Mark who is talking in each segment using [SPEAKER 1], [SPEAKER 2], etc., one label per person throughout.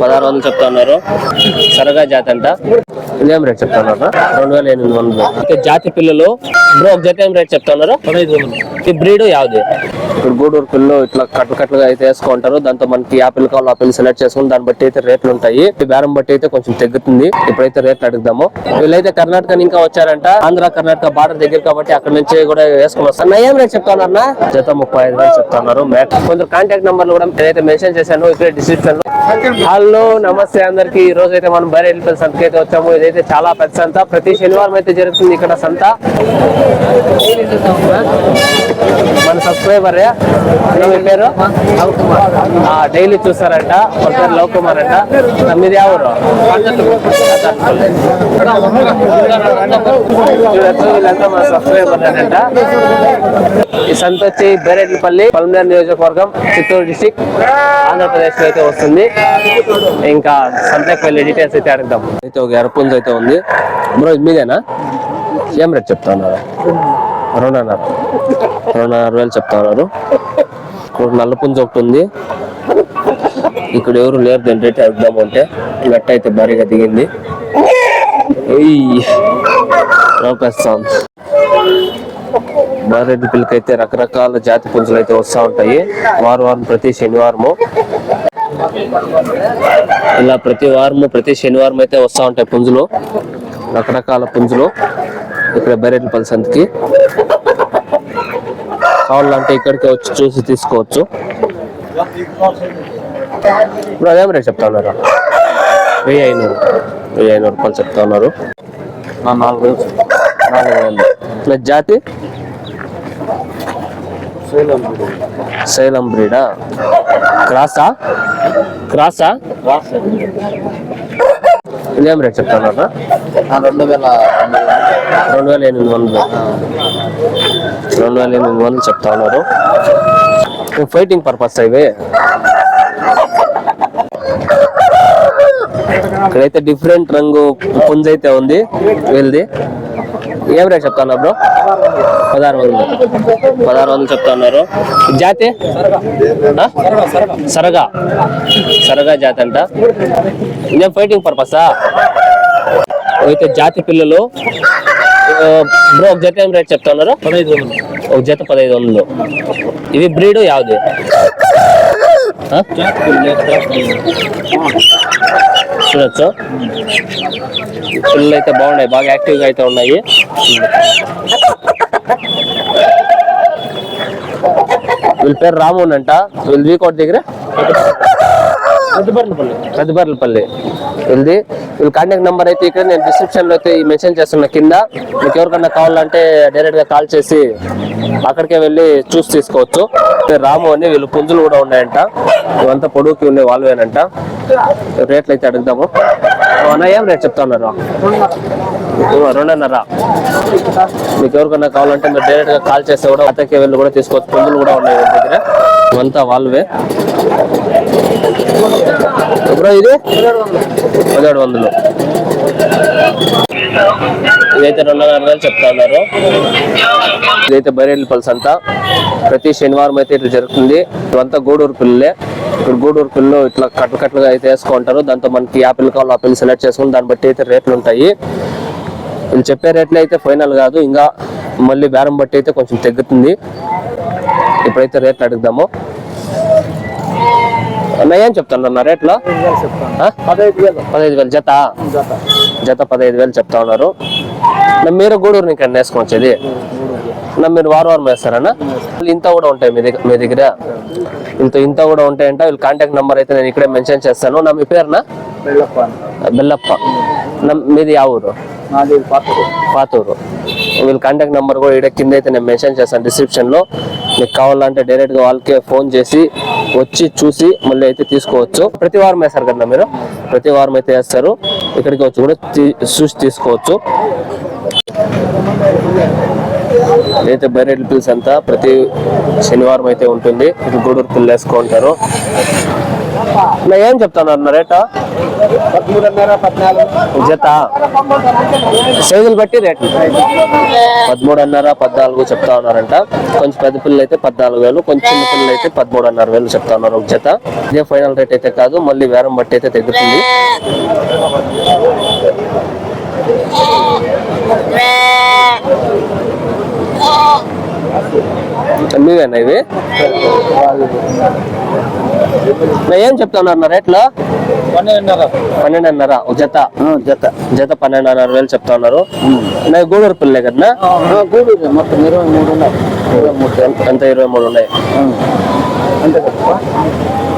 [SPEAKER 1] పదహారు వందలు చెప్తా ఉన్నారు. సరగా జాతి అంట. ఇదేం రేట్ చెప్తా ఉన్నారు? రెండు వేల ఎనిమిది వందలు. జాతి పిల్లలు బ్రో ఒక జత ఏం రేట్ చెప్తా ఉన్నారు. ఈ బ్రీడ్ యావది? ఇప్పుడు గూడూరు పిల్లలు ఇట్లా కట్లు కట్లగా అయితే వేసుకుంటారు. దాంతో మనకి యాపిల్ కావాలి ఆపిల్ సెలెక్ట్ చేసుకుని దాన్ని బట్టి అయితే రేట్లు ఉంటాయి. బేరం బట్టి అయితే కొంచెం తగ్గుతుంది. ఇప్పుడైతే రేట్లు అడుగుదాము. వీళ్ళైతే కర్ణాటక ఇంకా వచ్చారంట. ఆంధ్ర కర్ణాటక బార్డర్ దగ్గర కాబట్టి అక్కడ నుంచి కూడా వేసుకుని వస్తాను ఏం రేట్ చెప్తా జత ముప్పై ఐదు వేలు చెప్తున్నారు. కొంచెం కాంటాక్ట్ నెంబర్ కూడా నేనైతే మెన్షన్ చేశాను ఇక్కడ డిస్క్రిప్షన్లో. హలో నమస్తే అందరికి. ఈ రోజు అయితే మనం బయట వెళ్ళిపోయిన సంతకి అయితే వచ్చాము. ఇదైతే చాలా పెద్ద సంత. ప్రతి శనివారం అయితే జరుగుతుంది ఇక్కడ సంత. మన సబ్స్క్రైబర్. మీ పేరు? డైలీ చూసారంట వాళ్ళ పేరు లవ్ కుమార్ అంట మీది ఎవరు? చూడొచ్చు వీళ్ళంతా మన సబ్స్క్రైబర్ అంట ఈ సంత వచ్చి బేరెడ్లపల్లి పల్మనేర్ నియోజకవర్గం చిత్తూరు డిస్టిక్ ఆంధ్రప్రదేశ్లో అయితే వస్తుంది. ఇంకా సంతకి వెళ్ళి డీటెయిల్స్ అయితే అడుగుదాం. అయితే ఒక ఎరపుంజ్ అయితే ఉంది. బ్రో మీదేనా? ఏం రేట్ చెప్తా ఉన్నారు రెండున్నర రెండున్నర వేలు చెప్తా ఉన్నారు. ఇక్కడ నల్ల పుంజ ఒకటి ఉంది. ఇక్కడ ఎవరు లేరు దీని రేట్ అడుగుదాము అంటే. గట్ట అయితే భారీగా దిగింది. ఏయ్! రోపేస్తాం బారెడ్డి పిల్లకైతే రకరకాల జాతి పుంజులు అయితే వస్తూ ఉంటాయి. వారం వారం ప్రతి శనివారము. ఇలా ప్రతి వారము ప్రతి శనివారం అయితే వస్తూ ఉంటాయి పుంజులు. రకరకాల పుంజులు. ఇక్కడ బైరెడ్లపల్లి సంతకి కావాలంటే ఇక్కడికి వచ్చి చూసి తీసుకోవచ్చు. ఇప్పుడు అదేం రేట్ చెప్తా ఉన్నారు? వెయ్యి ఐనూరు. వెయ్యి ఐనూరు రూపాయలు చెప్తా ఉన్నారు. నాలుగు వేలు. నాలుగు వేలు. ప్లస్ జాతి? సైలం బ్రీడా. క్రాసా? క్రాసా? ఇదేం రేట్ చెప్తాను
[SPEAKER 2] రెండు వేల
[SPEAKER 1] రెండు వేల ఎనిమిది వందలు. రెండు వేల ఎనిమిది వందలు చెప్తా ఉన్నారు. ఫైటింగ్ పర్పస్ ఇవి? ఇక్కడైతే డిఫరెంట్ రంగు పుంజ అయితే ఉంది వీళ్ళది. ఏం రేట్ చెప్తా ఉన్నారు బ్రో? పదహారు వందలు. పదహారు వందలు చెప్తా ఉన్నారు. జాతి? సరగా. సరగా జాతి అంట. ఇదేం ఫైటింగ్ పర్పసా అయితే జాతి పిల్లలు బ్రో ఒక జత ఏం రేట్ చెప్తా ఉన్నారు?
[SPEAKER 2] పదహైదు వందలు.
[SPEAKER 1] ఒక జత పదహైదు వందలు. ఇవి బ్రీడ్ యావది? చూడొచ్చు పిల్లలు అయితే బాగున్నాయి బాగా యాక్టివ్గా అయితే ఉన్నాయి వీళ్ళ పేరు రామోన్ అంట వీళ్ళు వీకోట్ దగ్గర పెద్దబర్లపల్లి వీళ్ళది వీళ్ళ కాంటాక్ట్ నెంబర్ అయితే ఇక్కడ నేను డిస్క్రిప్షన్లో అయితే మెన్షన్ చేస్తున్నా కింద. మీకు ఎవరికన్నా కావాలంటే డైరెక్ట్గా కాల్ చేసి అక్కడికే వెళ్ళి చూసి తీసుకోవచ్చు. రాము అని వీళ్ళు పుంజులు కూడా ఉన్నాయంట. ఇవంతా పొడుగుకి ఉండే వాళ్ళవేనంట రేట్లు అయితే అడుగుదాము. అన్న ఏం రేట్ చెప్తా ఉన్నారు? రెండున్నర. మీకు ఎవరికన్నా కావాలంటే మీరు డైరెక్ట్గా కాల్ చేస్తే కూడా అతకే వెళ్ళి కూడా తీసుకోవచ్చు. పుంజులు కూడా ఉన్నాయి దగ్గర. ఇవంతా వాళ్ళవే. బ్రో ఇది? పదిహేడు వందలు. ఇదైతే రెండున్నర వేలు చెప్తా ఉన్నారు. ఇదైతే బైరేళ్ళ పల్స్ అంతా. ప్రతి శనివారం అయితే ఇట్లా జరుగుతుంది. ఇవంతా గూడూరు పిల్లలే. ఇప్పుడు గూడూరు పిల్లలు ఇట్లా కట్లు కట్లుగా అయితే వేసుకుంటారు. దాంతో మనకి యాపిల్ కావాలి ఆపిల్ సెలెక్ట్ చేసుకుని దాన్ని బట్టి అయితే రేట్లు ఉంటాయి. వీళ్ళు చెప్పే రేట్లు అయితే ఫైనల్ కాదు. ఇంకా మళ్ళీ బేరం బట్టి అయితే కొంచెం తగ్గుతుంది. ఇప్పుడైతే రేట్లు అడుగుదాము. ఏం చెప్తాను అన్న రేట్లో?
[SPEAKER 2] పదహైదు వేలు
[SPEAKER 1] పదహైదు వేలు. జత? జత పదహైదు వేలు చెప్తా ఉన్నారు. మీరు గూడూరు ఇక్కడ వేసుకొచ్చేది నా మీరు వారం వారం వేస్తారన్నా? ఇంత కూడా ఉంటాయి మీ దగ్గర మీ దగ్గర. ఇంత ఇంత కూడా ఉంటాయంట. వీళ్ళ కాంటాక్ట్ నెంబర్ అయితే నేను ఇక్కడే మెన్షన్ చేస్తాను. నా మీ పేరునా బెల్లప్ప మీది ఆ ఊరు? పాతూరు. వీళ్ళ కాంటాక్ట్ నెంబర్ కూడా ఇక్కడ కింద అయితే నేను మెన్షన్ చేస్తాను డిస్క్రిప్షన్లో. మీకు కావాలంటే డైరెక్ట్గా వాళ్ళకే ఫోన్ చేసి వచ్చి చూసి మళ్ళీ అయితే తీసుకోవచ్చు. ప్రతి వారం వేస్తారు కదా మీరు? ప్రతి వారం అయితే వేస్తారు. ఇక్కడికి వచ్చి కూడా చూసి తీసుకోవచ్చు. అయితే బైరెడ్ల పిల్స్ అంతా ప్రతి శనివారం అయితే ఉంటుంది ఇది గూడూరు పిల్లు వేసుకుంటారు నా ఏం చెప్తాను నా రేటు? జత? సైజులు బట్టి రేట్. పదమూడున్నర పద్నాలుగు చెప్తా ఉన్నారంట. కొంచెం పెద్ద పిల్లలు అయితే పద్నాలుగు వేలు కొంచెం చిన్న పిల్లలు అయితే పదమూడున్నర వేలు చెప్తా ఉన్నారు ఒక జత. ఇదే ఫైనల్ రేట్ అయితే కాదు మళ్ళీ వేరం బట్టి అయితే తగ్గుతుంది. మీవేనా ఇవి? ఏం చెప్తా ఉన్నారు నా రేట్లో?
[SPEAKER 2] పన్నెండున్నర.
[SPEAKER 1] ఒక జత.
[SPEAKER 2] జత.
[SPEAKER 1] జత పన్నెండున్నర వేలు చెప్తా ఉన్నారు నా గూడూరు పిల్లలే కదా
[SPEAKER 2] గూడూరు మొత్తం ఇరవై మూడు ఉన్నాయి. ఇరవై మూడు జత.
[SPEAKER 1] ఎంత ఇరవై మూడు ఉన్నాయి?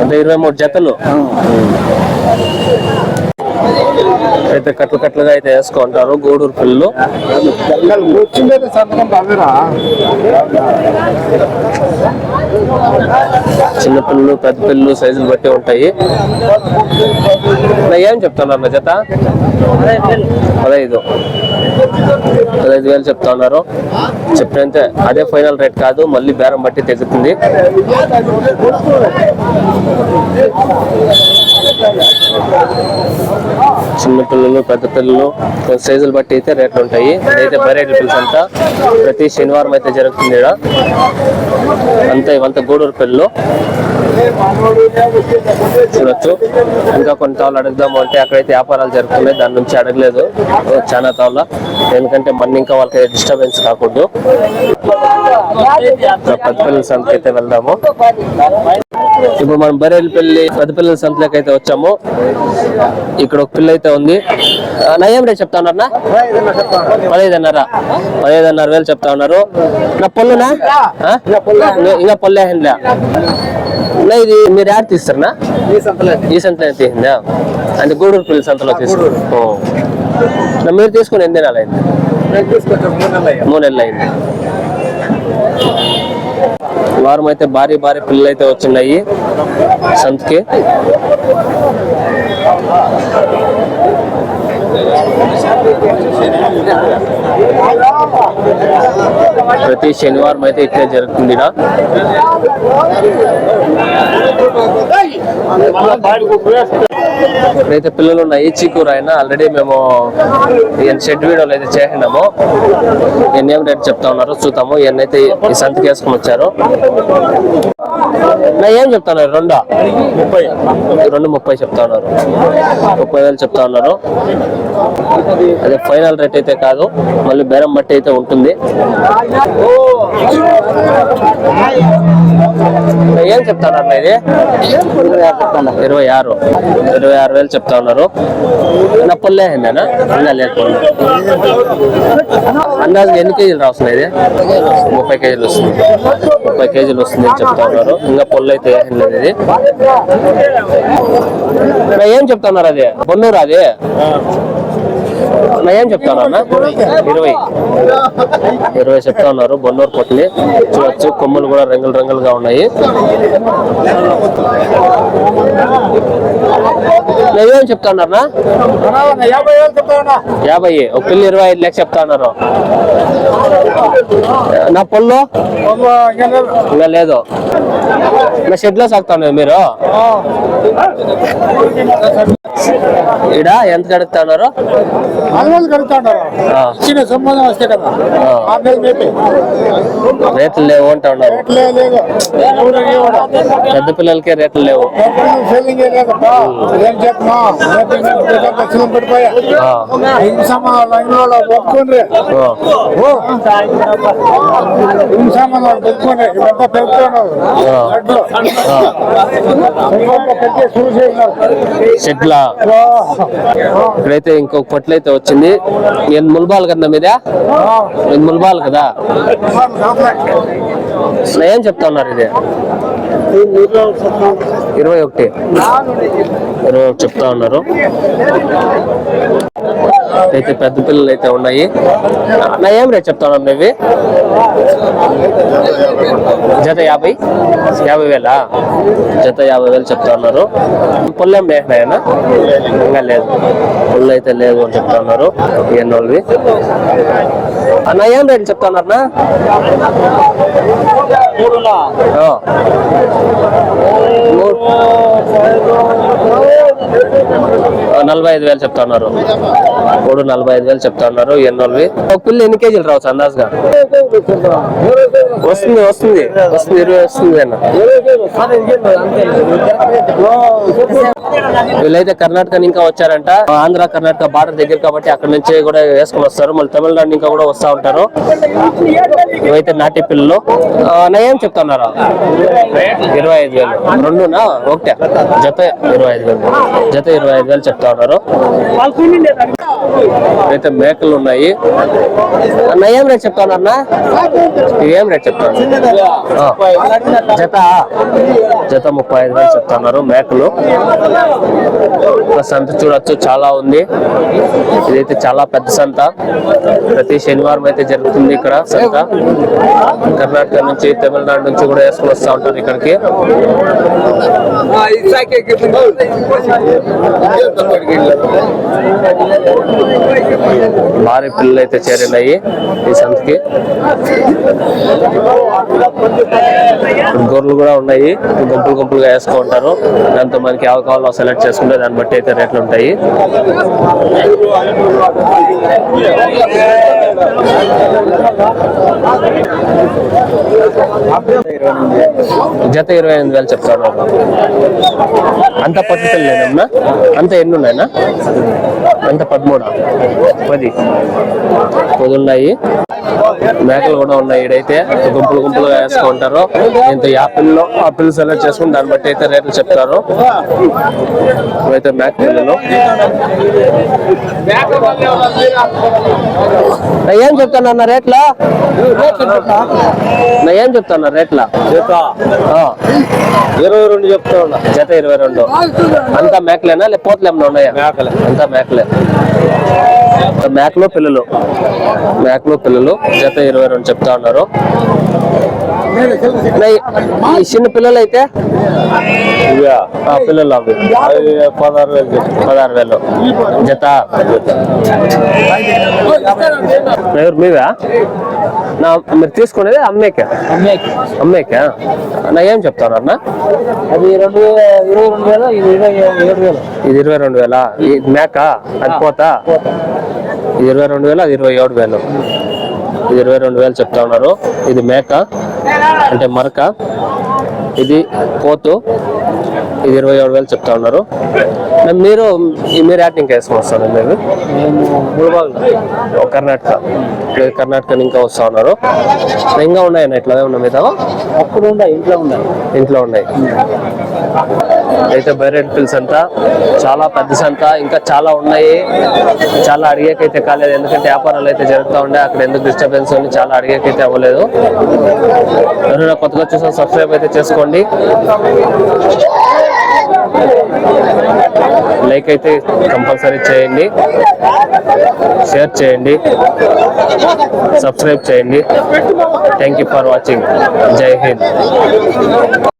[SPEAKER 2] అంతే
[SPEAKER 1] ఇరవై మూడు జతలు? అయితే కట్లు కట్లుగా అయితే వేసుకుంటారు గూడూరు పిల్లలు. చిన్న పిల్లలు పెద్ద పిల్లలు సైజులు బట్టి ఉంటాయి. ఏం చెప్తున్నారు నా జత పదహైదు. పదహైదు వేలు చెప్తా ఉన్నారు చెప్పినంతే అదే ఫైనల్ రేట్ కాదు మళ్ళీ బేరం బట్టి తెగుతుంది. చిన్న పిల్లలు పెద్ద పిల్లలు సైజులు బట్టి అయితే రేట్లు ఉంటాయి. ఇదైతే బరేటి పిల్స్ అంతా. ప్రతి శనివారం అయితే జరుగుతుంది ఇక్కడ అంతా ఇవంతా గూడూరు పిల్లలు. చూడొచ్చు. ఇంకా కొన్ని తాళ్ళు అడుగుదాము అంటే అక్కడైతే వ్యాపారాలు జరుగుతున్నాయి. దాని నుంచి అడగలేదు. చాలా తాళ్ళ ఎందుకంటే మన ఇంకా వాళ్ళకి డిస్టర్బెన్స్ కాకూడదు పెద్దపల్లి సంతకి అయితే వెళ్దాము. ఇప్పుడు మనం బరేలి పెళ్ళి పెద్దపల్లి సంతలోకి అయితే వచ్చాము. ఇక్కడ ఒక పిల్ల అయితే ఉంది. ఆ, నా ఏం రేట్ చెప్తా ఉన్నారన్నా? పదహైదున్నర. పదహైదున్నర వేలు చెప్తా ఉన్నారు. నా పొల్లునా? ఇంకా- పొల్లే. నా ఇది మీరు యాడ్ తీస్తారనా
[SPEAKER 2] ఈ సంతలే
[SPEAKER 1] తీసిందా? అంటే గూడూరు పిల్లి సంతలో తీసుకున్నారు ఓ. నా మీరు తీసుకుని ఎన్ని నెలలు అయింది?
[SPEAKER 2] మూడు నెలలు అయ్యా
[SPEAKER 1] మూడు నెలలు అయింది. వారం అయితే భారీ భారీ పిల్లలు అయితే వచ్చినాయి సంతకి. ప్రతి శనివారం అయితే ఇట్లే జరుగుతుంది ఇప్పుడైతే పిల్లలు ఉన్నాయి చీకూర అయినా ఆల్రెడీ మేము షెడ్ వీడియోలు అయితే చేసినాము. ఎన్ని ఏం రేట్ చెప్తా ఉన్నారు చూద్దాము. ఎన్నైతే ఈ సంతకి వేసుకుని వచ్చారు. నా ఏం చెప్తున్నారు? రెండా? ముప్పై. రెండు ముప్పై చెప్తా ఉన్నారు. ముప్పై వేలు చెప్తా ఉన్నారు. అదే ఫైనల్ రేట్ అయితే కాదు మళ్ళీ బేరం బట్టి అయితే ఉంటుంది. ఏం చెప్తున్నారు ఇది? ఇరవై ఆరు. ఇరవై ఆరు వేలు చెప్తా ఉన్నారు. నా పొల్లే అయిందేనా అన్న లేకుండా అందాజు ఎన్ని కేజీలు రాస్తున్నాయి ఇది? ముప్పై కేజీలు వస్తుంది. ముప్పై కేజీలు వస్తుంది అని చెప్తా ఉన్నారు. ఇంకా పొల్లు అయితే ఏం లేదు ఇది ఏం చెప్తా ఉన్నారు అది? బొన్నూరు అది? నా ఏం చెప్తాను అన్న. ఇరవై. ఇరవై చెప్తా ఉన్నారు బొన్నూరు పొట్టిని చూడొచ్చు కొమ్ములు కూడా రంగులు రంగులుగా ఉన్నాయి. ఏం చెప్తా ఉన్నారన్నా
[SPEAKER 2] యాభై వేలు చెప్తాను
[SPEAKER 1] యాభై ఒక పిల్లి ఇరవై ఐదు లక్షలు చెప్తా ఉన్నారు. నా పొల్లు? ఇంకా లేదు. నా షెడ్లో సాగుతాను మీరు? ఇడ ఎంత కడుగుతా ఉన్నారు?
[SPEAKER 2] సంబంధం వస్తే కదా.
[SPEAKER 1] రేట్లు లేవు అంటా ఉన్నారు. పెద్ద పిల్లలకే రేట్లు లేవు.
[SPEAKER 2] ఎప్పుడు
[SPEAKER 1] ఇక్కడైతే ఇంకొక పొట్లు అయితే వచ్చింది. నేను ముల్బాల్ కదా మీద? నేను ముల్బాల్ కదా? ఏం చెప్తా ఉన్నారు ఇది? ఇరవై ఒకటి. ఇరవై ఒకటి చెప్తా ఉన్నారు. అయితే పెద్ద పిల్లలు అయితే ఉన్నాయి. నా ఏం రేట్ చెప్తాను ఇవి జత యాభై. యాభై వేలా? జత యాభై వేలు చెప్తా ఉన్నారు. పుల్లేం లేకనాయనా ఇంకా లేదు. పుల్లు అయితే లేదు అని చెప్తా ఉన్నారు. ఎన్నోళ్ళవి అన్న ఏం రేట్ చెప్తా ఉన్నారనా ఆ. మూడు- ఆ, నలభై ఐదు వేలు చెప్తా ఉన్నారు. మూడు నలభై ఐదు వేలు చెప్తా ఉన్నారు ఎన్నోవి ఒక పిల్ల ఎన్ని కేజీలు రావచ్చు అందాజుగా వస్తుంది వస్తుంది. వస్తుంది ఇరవై వస్తుంది అన్న. వీళ్ళైతే కర్ణాటక ఇంకా వచ్చారంట. ఆంధ్ర కర్ణాటక బార్డర్ దగ్గర కాబట్టి అక్కడ నుంచి కూడా వేసుకుని వస్తారు. మళ్ళీ తమిళనాడు ఇంకా కూడా వస్తా ఉంటారు. ఇవైతే నాటి పిల్లలు. నయం చెప్తున్నారు? ఇరవై ఐదు వేలు. రెండునా? ఒకటే. జత ఇరవై ఐదు వేలు. జత ఇరవై ఐదు వేలు చెప్తా ఉన్నారు అయితే మేకలు ఉన్నాయి. అన్న ఏం రేట్ చెప్తాను అన్న? ఏం రేట్ చెప్తాను? జత జత ముప్పై ఐదు వేలు చెప్తున్నారు మేకలు. సంత చూడొచ్చు చాలా ఉంది. ఇదైతే చాలా పెద్ద సంత. ప్రతి శనివారం అయితే జరుగుతుంది ఇక్కడ సంత. కర్ణాటక నుంచి తమిళనాడు నుంచి కూడా వేసుకుని వస్తూ ఉంటారు ఇక్కడికి. భారీ పిల్లలు అయితే చేరినాయి ఈ సంతకి. గొర్రెలు కూడా ఉన్నాయి. గుంపులు గుంపులుగా వేసుకుంటారు దాంతో మనకి ಯಾವ కావాలో సెలెక్ట్ చేసుకుంటే దాన్ని బట్టి అయితే రేట్లు ఉంటాయి. జత ఇరవై ఎనిమిది వేలు చెప్తాను అంత పట్టుకెళ్ళేనమ్మా అంత ఎన్ని ఉన్నాయన్నా? అంత పదమూడా. పది. పది ఉన్నాయి. మేకలు కూడా ఉన్నాయి ఈడైతే గుంపులు గుంపులుగా వేసుకుంటారు. ఇంత యాపిల్లో ఆపిల్ సెలెక్ట్ చేసుకుని దాన్ని బట్టి అయితే రేట్లు చెప్తారు. ఇవైతే మేక పిల్లలు. నా ఏం చెప్తాను రేట్లా? నా ఏం చెప్తాను రేట్లా.
[SPEAKER 2] ఇరవై రెండు చెప్తా ఉన్నా
[SPEAKER 1] జత ఇరవై రెండు. అంతా మేకలేనా? లే పోతలు ఏమన్నా ఉన్నాయా?
[SPEAKER 2] మేకలే.
[SPEAKER 1] అంతా మేకలే. మేకలు పిల్లలు. మేకలు పిల్లలు. జత ఇరవై రెండు చెప్తా ఉన్నారు. ఈ చిన్న పిల్లలు అయితే పిల్లలు అవి.
[SPEAKER 2] పదహారు వేలు
[SPEAKER 1] పదహారు వేలు. జత. ఎవరు మీవా నా మీరు తీసుకునేది అమ్మేకే. అమ్మేకా. నా ఏం చెప్తాను అన్న?
[SPEAKER 2] అది రెండు ఇరవై రెండు వేల ఇది ఇరవై ఏడు వేలు.
[SPEAKER 1] ఇది ఇరవై రెండు వేల? మేక? అది పోతా? ఇది ఇరవై రెండు వేలు అది ఇరవై ఏడు వేలు? ఇది ఇరవై రెండు వేలు చెప్తా ఉన్నారు. ఇది మేక? అంటే మరక? ఇది పోతు? ఇది ఇరవై ఏడు వేలు చెప్తా ఉన్నారు. మరి మీరు యాక్టింగ్ వేసుకొని వస్తారు మీరు? కర్ణాటక. కర్ణాటక ఇంకా వస్తా ఉన్నారు. ఇంకా ఉన్నాయన్న ఇట్లా ఉన్న మీద
[SPEAKER 2] అప్పుడు ఉండే ఇంట్లో ఉండే
[SPEAKER 1] ఇంట్లో ఉన్నాయి. అయితే బైరెడ్ పిల్స్ అంతా చాలా పెద్ద సంత ఇంకా చాలా ఉన్నాయి. చాలా అడిగేకైతే కాలేదు ఎందుకంటే వ్యాపారాలు అయితే జరుగుతూ ఉండే అక్కడ ఎందుకు డిస్టర్బెన్స్ ఉంది చాలా అడిగేకైతే అవ్వలేదు. ఎవరైనా కొత్తగా చూసిన సబ్స్క్రైబ్ అయితే చేసుకోండి. లైక్ అయితే కంపల్సరీ చేయండి. షేర్ చేయండి. సబ్స్క్రైబ్ చేయండి. థ్యాంక్ యూ ఫర్ వాచింగ్ జై హింద్.